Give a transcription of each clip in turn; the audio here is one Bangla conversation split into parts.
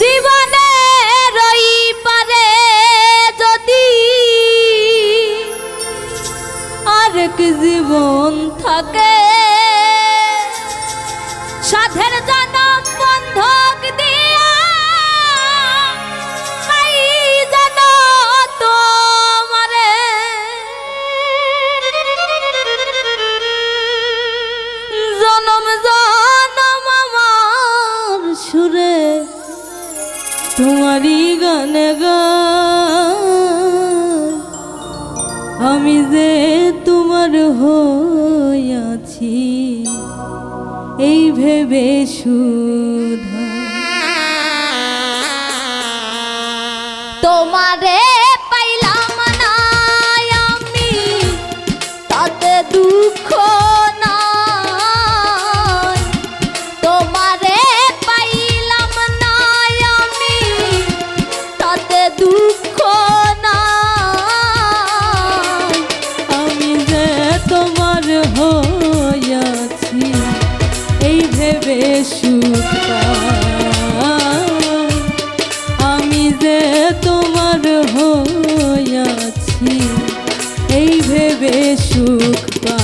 জীবনে রই পারে যদি আরেক জীবন থাকে তোমারই গান আমি যে তোমার হইয়াছি এই ভেবে সুধা। তোমারে হইয়াছি এই ভেবে সুখ আমি যে তোমার হইয়াছি এই ভেবে সুখ পা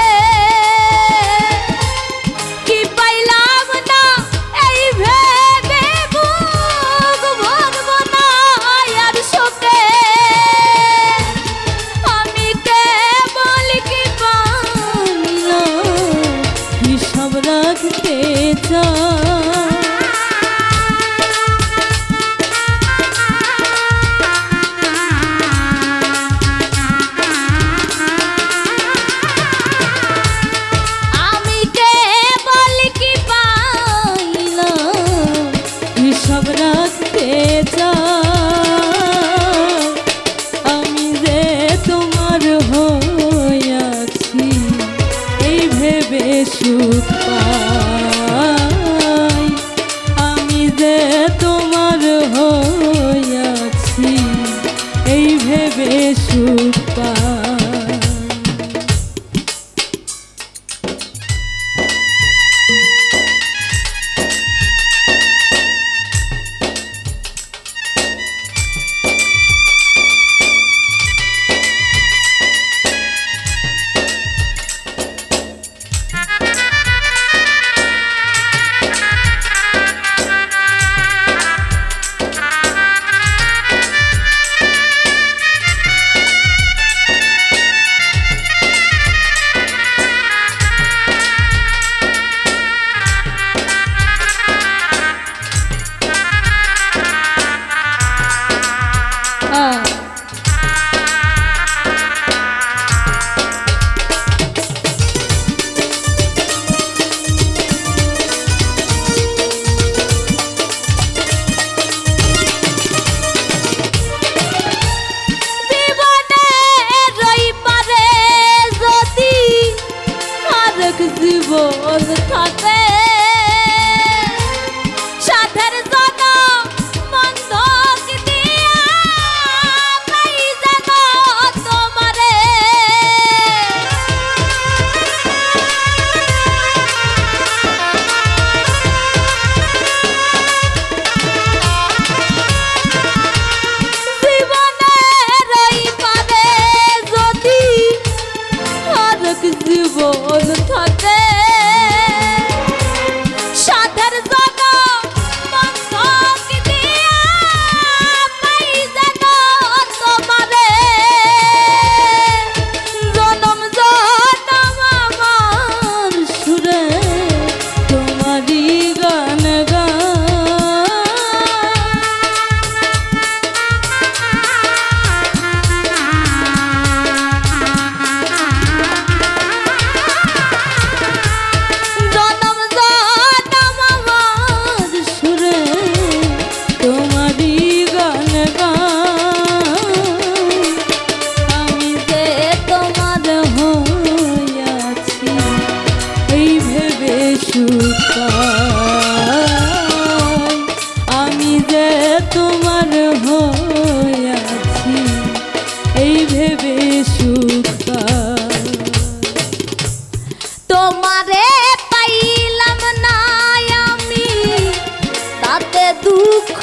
দুঃখ